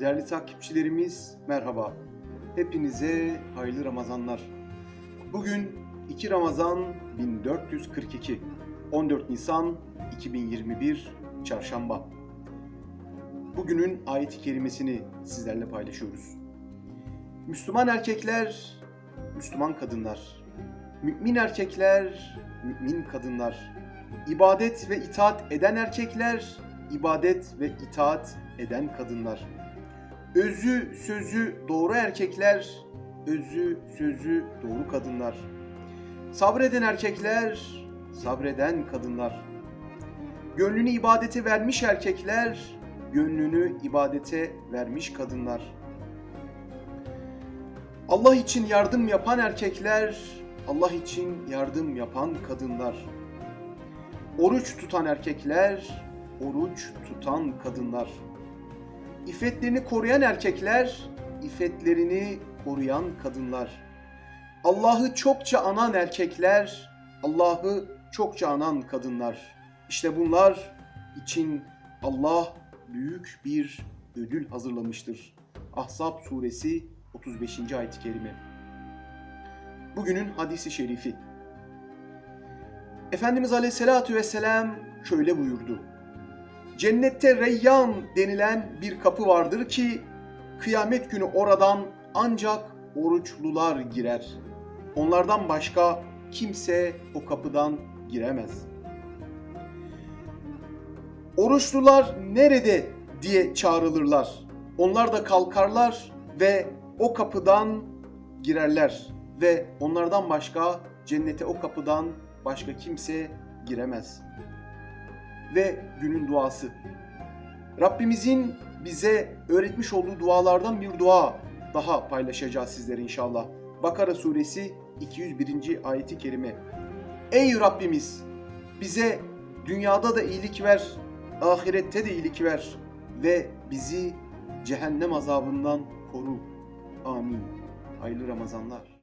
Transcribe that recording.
Değerli takipçilerimiz merhaba. Hepinize hayırlı Ramazanlar. Bugün 2 Ramazan 1442, 14 Nisan 2021 Çarşamba. Bugünün ayet-i kerimesini sizlerle paylaşıyoruz. Müslüman erkekler, Müslüman kadınlar. Mümin erkekler, mümin kadınlar. İbadet ve itaat eden erkekler, ibadet ve itaat eden kadınlar. Özü sözü doğru erkekler, özü sözü doğru kadınlar. Sabreden erkekler, sabreden kadınlar. Gönlünü ibadete vermiş erkekler, gönlünü ibadete vermiş kadınlar. Allah için yardım yapan erkekler, Allah için yardım yapan kadınlar. Oruç tutan erkekler, oruç tutan kadınlar. İffetlerini koruyan erkekler, iffetlerini koruyan kadınlar. Allah'ı çokça anan erkekler, Allah'ı çokça anan kadınlar. İşte bunlar için Allah büyük bir ödül hazırlamıştır. Ahzab suresi 35. ayet-i kerime. Bugünün hadisi şerifi. Efendimiz Aleyhisselatü Vesselam şöyle buyurdu. Cennette Reyyan denilen bir kapı vardır ki kıyamet günü oradan ancak oruçlular girer. Onlardan başka kimse o kapıdan giremez. Oruçlular nerede diye çağrılırlar. Onlar da kalkarlar ve o kapıdan girerler ve onlardan başka cennete o kapıdan başka kimse giremez. Ve günün duası. Rabbimizin bize öğretmiş olduğu dualardan bir dua daha paylaşacağız sizlere inşallah. Bakara suresi 201. ayeti kerime. Ey Rabbimiz bize dünyada da iyilik ver, ahirette de iyilik ver ve bizi cehennem azabından koru. Amin. Hayırlı Ramazanlar.